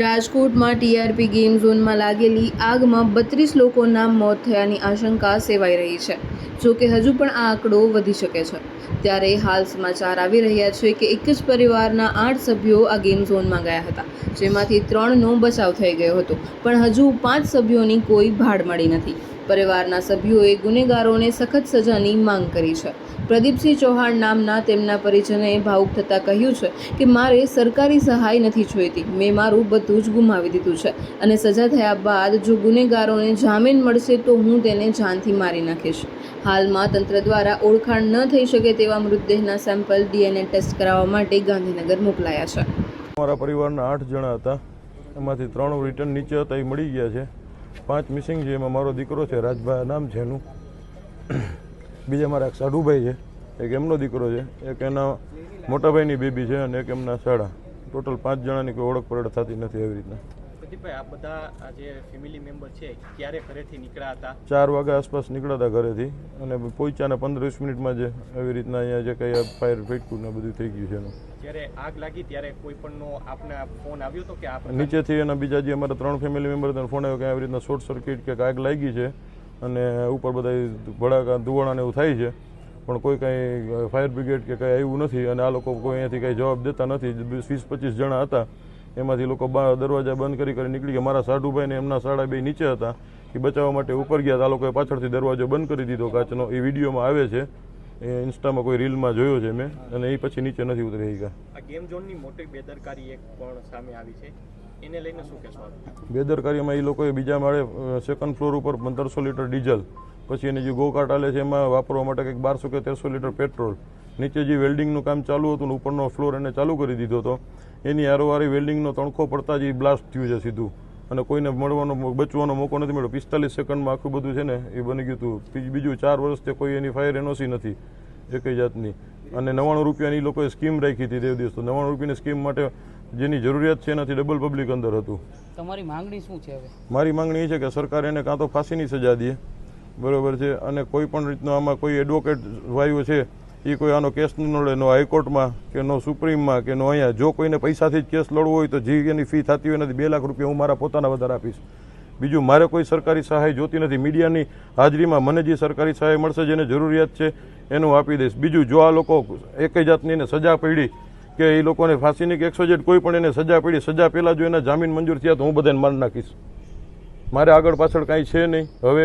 રાજકોટમાં TRP game ઝોનમાં લાગેલી આગમાં બત્રીસ લોકોના મોત થયાની આશંકા સેવાઈ રહી છે, જો કે હજુ પણ આ આંકડો વધી શકે છે. ત્યારે હાલ સમાચાર આવી રહ્યા છે કે એક જ પરિવારના આઠ સભ્યો આ ગેમ ઝોનમાં ગયા હતા, જેમાંથી ત્રણનો બચાવ થઈ ગયો હતો. પણ હજુ પાંચ સભ્યોની કોઈ ભાડ મળી નથી. પરિવારના સભ્યોએ ગુનેગારોને સખત સજાની માંગ કરી છે. પ્રદીપસિંહ ચૌહાણ નામના તેમના પરિજનોએ ભાવુક થતાં કહ્યું છે કે મારે સરકારી સહાય નથી જોઈતી. મેં મારું બધું જ ગુમાવી દીધું છે અને સજા થયા બાદ જો ગુનેગારોને જામીન મળશે તો હું તેને જાનથી મારી નાખીશ. હાલમાં તંત્ર દ્વારા ઓળખાણ ન થઈ શકે તેવા મૃતદેહના સેમ્પલ ડીએનએ ટેસ્ટ કરાવવા માટે ગાંધીનગર મોકલાયા છે. અમારા પરિવારના આઠ જણા હતા. એમાંથી ત્રણ રિટર્ન નીચે હતા એ મળી ગયા છે. પાંચ મિસિંગ છે એમાં મારો દીકરો છે રાજભાઈ નામ છે એનું બીજા મારા સાઢુભાઈ છે એક એમનો દીકરો છે એક એના મોટાભાઈની બેબી છે અને એક એમના સાડા. ટોટલ પાંચ જણાની કોઈ ઓળખ પરેડ થતી નથી એવી રીતના. પ્રદીપભાઈ આ બધા આ જે ફેમિલી મેમ્બર છે ક્યારે ઘરેથી નીકળ્યા હતા? ચાર વાગ્યા આસપાસ નીકળ્યા હતા ઘરેથી અને પહોંચ્યા ને પંદર વીસ મિનિટમાં જે એવી રીતના અહીંયા જે કંઈ ફાયર ફેટકું ને બધું થઈ ગયું છે એનું. જ્યારે આગ લાગી ત્યારે કોઈ પણનો આપને ફોન આવ્યો હતો કે આ નીચેથી એના બીજા જે અમારા ત્રણ ફેમિલી મેમ્બર ફોન આવ્યો કે આવી રીતના શોર્ટ સર્કિટ કે આગ લાગી છે અને ઉપર બધા ભડાકા ધુવાણા ને એવું થાય છે. પણ કોઈ કાંઈ ફાયર બ્રિગેડ કે કંઈ આવ્યું નથી અને આ લોકો કોઈ અહીંયાથી કાંઈ જવાબ દેતા નથી. વીસ, પચીસ જણા હતા, એમાંથી લોકો દરવાજા બંધ કરી કરી નીકળી ગયા. મારા સાઢુભાઈ ને એમના સાડા બે નીચે હતા, એ બચાવવા માટે ઉપર ગયા. આ લોકોએ પાછળથી દરવાજો બંધ કરી દીધો. કાચનો એ વિડીયોમાં આવે છે. એ ઇન્સ્ટામાં કોઈ રીલમાં જોયો છે મેં. અને એ પછી નીચે નથી ઉતરી ગયા ગેમ ઝોનની મોટી બેદરકારી એક પણ સામે આવી છે. એને લઈને શું કહેશો બેદરકારીમાં એ લોકોએ બીજા માળે સેકન્ડ ફ્લોર ઉપર પંદરસો લીટર ડીઝલ, પછી એની જે ગોકાટ આલે છે એમાં વાપરવા માટે કંઈક બારસો કે તેરસો લીટર પેટ્રોલ. નીચે જે વેલ્ડિંગનું કામ ચાલુ હતું ને ઉપરનો ફ્લોર એને ચાલુ કરી દીધો હતો, એની આરોવારી વેલ્ડિંગનો તણખો પડતા જ એ બ્લાસ્ટ થયું છે સીધું. અને કોઈને મળવાનો, બચવાનો મોકો નથી મળ્યો. પિસ્તાલીસ સેકન્ડમાં આખું બધું છે ને એ બની ગયું હતું. બીજું- ચાર વર્ષથી કોઈ એની ફાયર એનઓસી નથી એકઈ જાતની. અને નવ્વાણું રૂપિયાની લોકોએ સ્કીમ રાખી હતી તે દિવસ. તો નવ્વાણું રૂપિયાની સ્કીમ માટે જેની જરૂરિયાત છે એનાથી ડબલ પબ્લિક અંદર હતું. તમારી માંગણી શું છે હવે? મારી માંગણી એ છે કે સરકાર એને કાં તો ફાંસીની સજા દે. બરોબર છે? અને કોઈ પણ રીતનો આમાં કોઈ એડવોકેટ વાયુ છે એ કોઈ આનો કેસ ન લડે નો હાઈકોર્ટમાં કે નો સુપ્રીમમાં કે નો અહીંયા. જો કોઈને પૈસાથી જ કેસ લડવો હોય તો જે એની ફી થતી હોય નથી બે લાખ રૂપિયા હું મારા પોતાના વધારે આપીશ. બીજું મારે કોઈ સરકારી સહાય જોતી નથી. મીડિયાની હાજરીમાં મને જે સરકારી સહાય મળશે જેને જરૂરિયાત છે એનું આપી દઈશ. બીજું જો આ લોકો એક જાતની એને સજા પડી કે એ લોકોને ફાંસીની કે એકસો જેટ કોઈ પણ એને સજા પડી, સજા પહેલાં જો એના જામીન મંજૂર થયા તો હું બધાને મારી નાખીશ. મારે આગળ પાછળ કાંઈ છે નહીં. હવે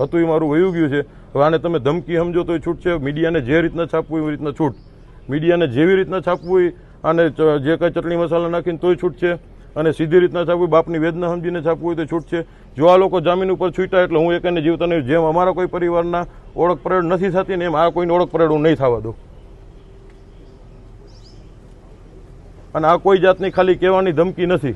હતું એ મારું વયું ગયું છે. હવે આને તમે ધમકી સમજો તો છૂટ છે. મીડિયાને જે રીતના છાપવું એવી રીતના છૂટ. મીડિયાને જેવી રીતના છાપવું હોય અને જે કાંઈ ચટણી મસાલા નાખીને તોય છૂટ છે. અને સીધી રીતના છાપવી બાપની વેદના સમજીને છાપવું હોય તો છૂટ છે. જો આ લોકો જામીન ઉપર છૂટ્યા એટલે હું એકને જીવતા નહીં. જેમ અમારા કોઈ પરિવારના ઓળખ પરેડ નથી થતી ને એમ આ કોઈની ઓળખ પરેડ હું નહીં થવા દઉં. અને આ કોઈ જાતની ખાલી કહેવાની ધમકી નથી.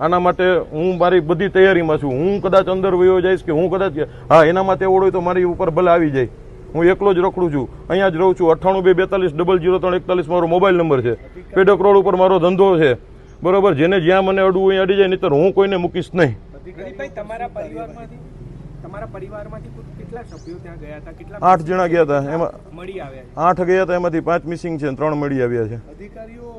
આના માટે હું મારી બધી તૈયારીમાં છું. હું કદાચ અંદર વયો જઈશ કે હું કદાચ હા, એના માટે ઓળો હોય તો મારી ઉપર ભલે આવી જાય. હું એકલો જ રખડું છું. અહીંયા જ રહું છું. અઠ્ઠાણું બે બેતાલીસ ડબલ જીરો ત્રણ એકતાલીસ મારો મોબાઈલ નંબર છે. પેડક રોડ ઉપર મારો ધંધો છે. બરોબર? જેને જ્યાં મને અડવું અહીંયા અડી જાય. નહીતર હું કોઈને મૂકીશ નહીં. તમારા પરિવારમાંથી તમારા પરિવારમાંથી કેટલા સભ્યો ત્યાં ગયા હતા? કેટલા આઠ જણા ગયા હતા. એમાં મળી આવ્યા આઠ ગયા હતા એમાંથી પાંચ મિસિંગ છે ત્રણ મળી આવ્યા છે. અધિકારીઓ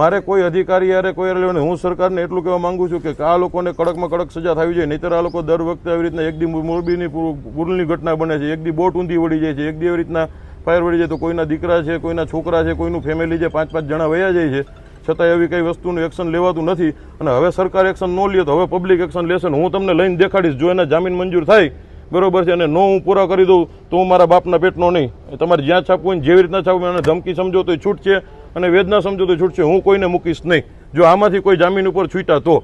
મારે કોઈ અધિકારી યારે કોઈ લેવાનું. હું સરકારને એટલું કહેવા માંગુ છું કે આ લોકોને કડકમાં કડક સજા થવી જોઈએ. નહીતર આ લોકો દર વખતે આવી રીતના એક દી મોરબીની પૂરની પુલની ઘટના બને છે. એક દી બોટ ઊંધી વળી જાય છે. એક દી એવી રીતના ફાયર વળી જાય તો કોઈના દીકરા છે કોઈના છોકરા છે કોઈનું ફેમિલી છે. પાંચ પાંચ જણા વયા જાય છે. છતાં એવી કઈ વસ્તુનું એક્શન લેવાતું નથી. અને હવે સરકાર એક્શન ન લે તો હવે પબ્લિક એક્શન લેશે હું તમને લઈને દેખાડીશ જો એના જામીન મંજૂર થાય, બરોબર છે, અને નો હું પૂરા કરી દઉં તો હું મારા બાપના પેટનો નહીં. તમારે જ્યાં છાપવું હોય જેવી રીતના છાપવું અને ધમકી સમજો તો છૂટ છે અને વેદના સમજો તો છૂટ છે હું કોઈને મૂકીશ નહીં. જો આમાંથી કોઈ જામીન ઉપર છૂટા તો.